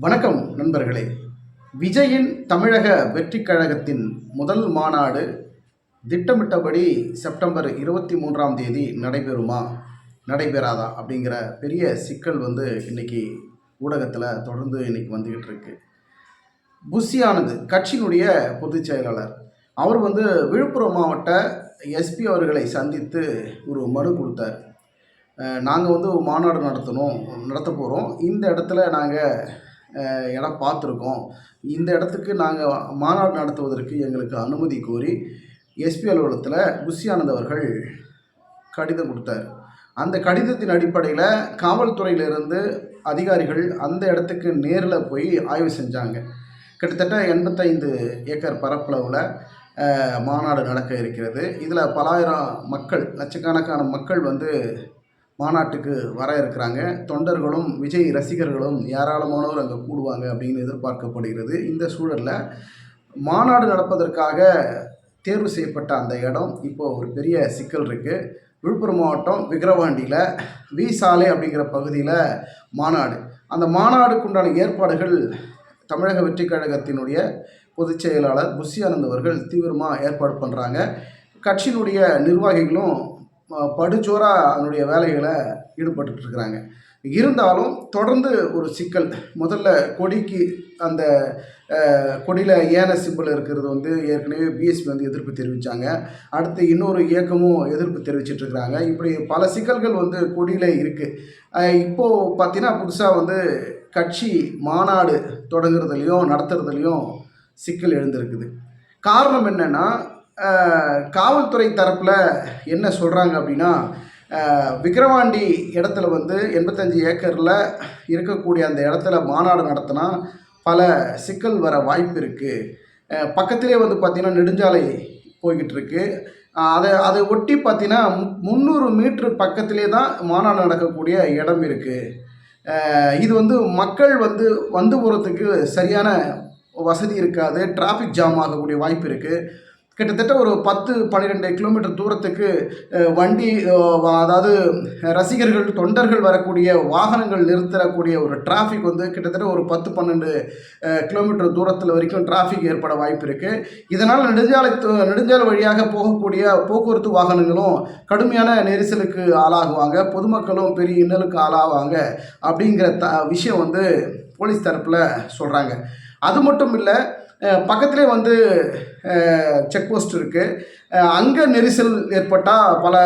வணக்கம் நண்பர்களே. விஜயின் தமிழக வெற்றிக் கழகத்தின் முதல் மாநாடு திட்டமிட்டபடி செப்டம்பர் இருபத்தி மூன்றாம் தேதி நடைபெறுமா? நடைபெறாதா? அப்படிங்கிற பெரிய சிக்கல் வந்து இன்னைக்கு ஊடகத்தில் தொடர்ந்து இன்னைக்கு வந்துக்கிட்டு இருக்கு. புஷி ஆனந்த் கட்சியினுடைய பொதுச் செயலாளர். அவர் வந்து விழுப்புரம் மாவட்ட எஸ்பி அவர்களை சந்தித்து ஒரு மனு கொடுத்தார். நாங்கள் வந்து ஒரு மாநாடு நடத்தணும் நடத்த போகிறோம் இந்த இடத்துல நாங்கள் இடம் பார்த்துருக்கோம். இந்த இடத்துக்கு நாங்கள் மாநாடு நடத்துவதற்கு எங்களுக்கு அனுமதி கோரி எஸ்பி அலுவலகத்தில் புஷி ஆனந்த் அவர்கள் கடிதம் கொடுத்தார். அந்த கடிதத்தின் அடிப்படையில் காவல்துறையிலிருந்து அதிகாரிகள் அந்த இடத்துக்கு நேரில் போய் ஆய்வு செஞ்சாங்க. கிட்டத்தட்ட எண்பத்தைந்து ஏக்கர் பரப்பளவில் மாநாடு நடக்க இருக்கிறது. இதில் பலாயிரம் மக்கள் லட்சக்கணக்கான மக்கள் வந்து மாநாட்டுக்கு வர இருக்கிறாங்க. தொண்டர்களும் விஜய் ரசிகர்களும் ஏராளமானோர் அங்கே கூடுவாங்க அப்படின்னு எதிர்பார்க்கப்படுகிறது. இந்த சூழலில் மாநாடு நடப்பதற்காக தேர்வு செய்யப்பட்ட அந்த இடம் இப்போது ஒரு பெரிய சிக்கல் இருக்குது விழுப்புரம் மாவட்டம் விக்கிரவாண்டியில் வி சாலை அப்படிங்கிற பகுதியில் மாநாடு. அந்த மாநாடுக்குண்டான ஏற்பாடுகள் தமிழக வெற்றிக் கழகத்தினுடைய பொதுச் செயலாளர் புஷி ஆனந்த் அவர்கள் தீவிரமாக ஏற்பாடு பண்ணுறாங்க கட்சியினுடைய நிர்வாகிகளும் படுச்சோராக அதனுடைய வேலைகளை ஈடுபட்டுட்டு இருக்கிறாங்க இருந்தாலும் தொடர்ந்து ஒரு சிக்கல். முதல்ல கொடிக்கு அந்த கொடியில் ஏன சிம்பிள் இருக்கிறது வந்து ஏற்கனவே பிஎஸ்பி வந்து எதிர்ப்பு தெரிவித்தாங்க அடுத்து இன்னொரு இயக்கமும் எதிர்ப்பு தெரிவிச்சிட்டு இருக்கிறாங்க இப்படி பல சிக்கல்கள் வந்து கொடியில் இருக்குது இப்போது பார்த்தீங்கன்னா புதுசாக வந்து கட்சி மாநாடு தொடங்குறதுலையும் நடத்துறதுலையும் சிக்கல் எழுந்திருக்குது. காரணம் என்னென்னா காவல்துறை தரப்பில் என்ன சொல்கிறாங்க அப்படின்னா அஹ், விக்கிரவாண்டி இடத்துல வந்து எண்பத்தஞ்சு ஏக்கரில் இருக்கக்கூடிய அந்த இடத்துல மாநாடு நடத்தினா பல சிக்கல் வர வாய்ப்பு இருக்குது பக்கத்திலே வந்து பார்த்திங்கன்னா நெடுஞ்சாலை போய்கிட்டு இருக்கு. அதை அதை ஒட்டி பார்த்தீங்கன்னா முந்நூறு மீட்ரு பக்கத்திலே தான் மாநாடு நடக்கக்கூடிய இடம் இருக்குது இது வந்து மக்கள் வந்து வந்து போகிறதுக்கு சரியான வசதி இருக்காது டிராஃபிக் ஜாம் ஆகக்கூடிய வாய்ப்பு இருக்குது கிட்டத்தட்ட ஒரு பத்து பன்னிரெண்டு கிலோமீட்டர் தூரத்துக்கு வண்டி அதாவது ரசிகர்கள் தொண்டர்கள் வரக்கூடிய வாகனங்கள் நிறுத்தக்கூடிய ஒரு டிராஃபிக் வந்து கிட்டத்தட்ட ஒரு பத்து பன்னெண்டு கிலோமீட்டர் தூரத்தில் வரைக்கும் டிராஃபிக் ஏற்பட வாய்ப்பு இருக்குது இதனால் நெடுஞ்சாலை நெடுஞ்சாலை வழியாக போகக்கூடிய போக்குவரத்து வாகனங்களும் கடுமையான நெரிசலுக்கு ஆளாகுவாங்க. பொதுமக்களும் பெரிய இன்னலுக்கு ஆளாவாங்க அப்படிங்கிற த விஷயம் வந்து போலீஸ் தரப்பில் சொல்கிறாங்க அது மட்டும் இல்லை பக்கத்திலே வந்து செக் போஸ்ட் இருக்குது அங்கே நெரிசல் ஏற்பட்டால் பல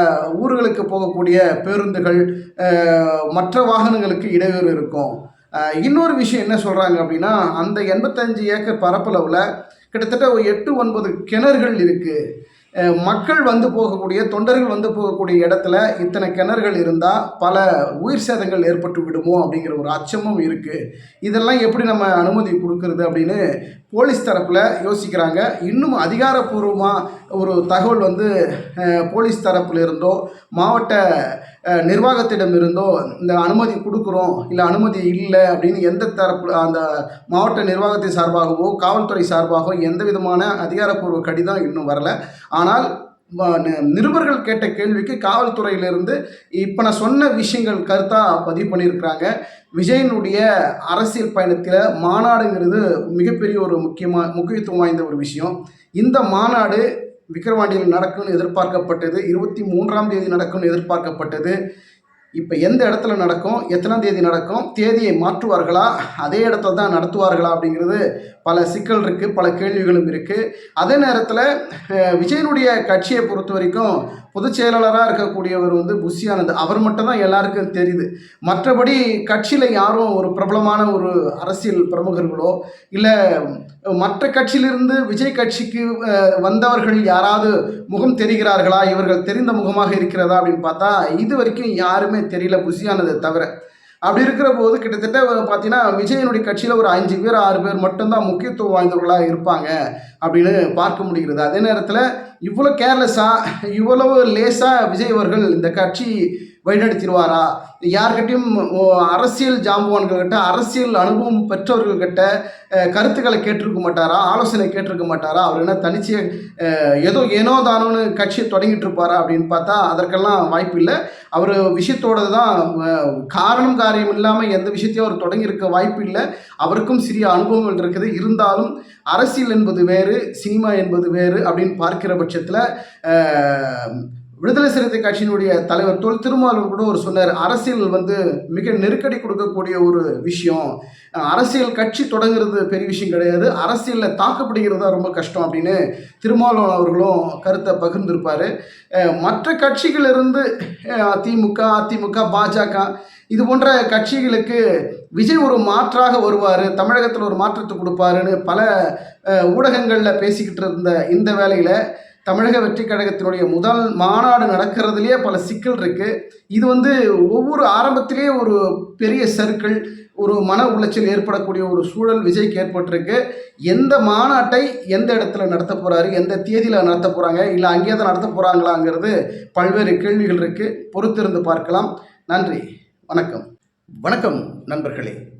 ஊர்களுக்கு போகக்கூடிய பேருந்துகள் மற்ற வாகனங்களுக்கு இடையூறு இருக்கும். இன்னொரு விஷயம் என்ன சொல்கிறாங்க அப்படின்னா அந்த எண்பத்தஞ்சு ஏக்கர் பரப்பளவில் கிட்டத்தட்ட ஒரு எட்டு ஒன்பது கிணறுகள் இருக்குது மக்கள் வந்து போகக்கூடிய தொண்டர்கள் வந்து போகக்கூடிய இடத்துல இத்தனை கிணறுகள் இருந்தால் பல உயிர் சேதங்கள் ஏற்பட்டு விடுமோ அப்படிங்கிற ஒரு அச்சமும் இருக்குது இதெல்லாம் எப்படி நம்ம அனுமதி கொடுக்கறது அப்படின்னு போலீஸ் தரப்பில் யோசிக்கிறாங்க. இன்னும் அதிகாரப்பூர்வமாக ஒரு தகவல் வந்து போலீஸ் தரப்பில் இருந்தோ மாவட்ட நிர்வாகத்திடம் இருந்தோ இந்த அனுமதி கொடுக்குறோம் இல்லை அனுமதி இல்லை அப்படின்னு எந்த தரப்பு அந்த மாவட்ட நிர்வாகத்தின் சார்பாகவோ காவல்துறை சார்பாகவோ எந்த விதமான அதிகாரப்பூர்வ கடிதம் இன்னும் வரல. ஆனால் நிருபர்கள் கேட்ட கேள்விக்கு காவல்துறையிலிருந்து இப்போ நான் சொன்ன விஷயங்கள் கருத்தாக பதிவு பண்ணியிருக்கிறாங்க. விஜயனுடைய அரசியல் பயணத்தில் மாநாடுங்கிறது மிகப்பெரிய ஒரு முக்கியமாக முக்கியத்துவம் வாய்ந்த ஒரு விஷயம். இந்த மாநாடு விக்கிரவாண்டியில் நடக்கும்னு எதிர்பார்க்கப்பட்டது இருபத்தி மூன்றாம் தேதி நடக்கும்னு எதிர்பார்க்கப்பட்டது. இப்போ எந்த இடத்துல நடக்கும் எத்தனாம் தேதி நடக்கும் தேதியை மாற்றுவார்களா அதே இடத்துல தான் நடத்துவார்களா அப்படிங்கிறது பல சிக்கல் இருக்குது பல கேள்விகளும் இருக்குது அதே நேரத்தில் விஜயனுடைய கட்சியை பொறுத்த வரைக்கும் பொதுச் செயலாளராக இருக்கக்கூடியவர் வந்து புஷி ஆனந்த் அவர் மட்டும் தான் எல்லாருக்கும் தெரியுது. மற்றபடி கட்சியில் யாரும் ஒரு பிரபலமான ஒரு அரசியல் பிரமுகர்களோ இல்லை மற்ற கட்சியிலிருந்து விஜய் கட்சிக்கு வந்தவர்கள் யாராவது முகம் தெரிகிறார்களா? இவர்கள் தெரிந்த முகமாக இருக்கிறதா அப்படின்னு பார்த்தா இது வரைக்கும் யாருமே தெரியல புஷியானதை தவிர. அப்படி இருக்கிற போது கிட்டத்தட்ட பார்த்தீங்கன்னா விஜயனுடைய கட்சியில் ஒரு அஞ்சு பேர் ஆறு பேர் மட்டும்தான் முக்கியத்துவம் வாய்ந்தவர்களாக இருப்பாங்க அப்படின்னு பார்க்க முடிகிறது. அதே நேரத்தில் இவ்வளோ கேர்லெஸ்ஸாக இவ்வளவு லேசாக விஜய் அவர்கள் இந்த கட்சி வழிநடத்திடுவாரா? யார்கிட்டையும் அரசியல் ஜாம்பவான்கள்கிட்ட அரசியல் அனுபவம் பெற்றவர்கள்கிட்ட கருத்துக்களை கேட்டிருக்க மாட்டாரா? ஆலோசனை கேட்டிருக்க மாட்டாரா? அவர் என்ன தனிச்சு ஏதோ ஏனோ தானோன்னு கட்சியை தொடங்கிட்டு இருப்பாரா அப்படின்னு பார்த்தா அதற்கெல்லாம் வாய்ப்பு இல்லை. அவர் விஷயத்தோட தான் காரணம் காரியம் இல்லாமல் எந்த விஷயத்தையும் அவர் தொடங்கியிருக்க வாய்ப்பு இல்லை. அவருக்கும் சிறிய அனுபவங்கள் இருக்குது. இருந்தாலும் அரசியல் என்பது வேறு சினிமா என்பது வேறு அப்படின்னு பார்க்கிற பட்சத்தில் விடுதலை சிறுத்தை கட்சியினுடைய தலைவர் தொல் திருமாவளவன் கூட ஒரு சொன்னார் அரசியல் வந்து மிக நெருக்கடி கொடுக்கக்கூடிய ஒரு விஷயம். அரசியல் கட்சி தொடங்குறது பெரிய விஷயம் கிடையாது. அரசியலில் தாக்கப்படுகிறது தான் ரொம்ப கஷ்டம் அப்படின்னு திருமாவளவன் அவர்களும் கருத்தை பகிர்ந்திருப்பார். மற்ற கட்சிகளிலிருந்து அதிமுக திமுக அதிமுக பாஜக இது போன்ற கட்சிகளுக்கு விஜய் ஒரு மாற்றாக வருவார் தமிழகத்தில் ஒரு மாற்றத்தை கொடுப்பாருன்னு பல ஊடகங்களில் பேசிக்கிட்டு இருந்த இந்த வேலையில் தமிழக வெற்றி கழகத்தினுடைய முதல் மாநாடு நடக்கிறதுலேயே பல சிக்கல் இருக்குது இது வந்து ஒவ்வொரு ஆரம்பத்திலேயே ஒரு பெரிய சர்க்கிள் ஒரு மன உளைச்சல் ஏற்படக்கூடிய ஒரு சூழல் விஜய்க்கு ஏற்பட்டிருக்கு. எந்த மாநாட்டை எந்த இடத்துல நடத்த போகிறாரு எந்த தேதியில் நடத்த போகிறாங்க இல்லை அங்கேயே தான் நடத்த போகிறாங்களாங்கிறது பல்வேறு கேள்விகள் இருக்குது பொறுத்திருந்து பார்க்கலாம். நன்றி. வணக்கம். வணக்கம் நண்பர்களே.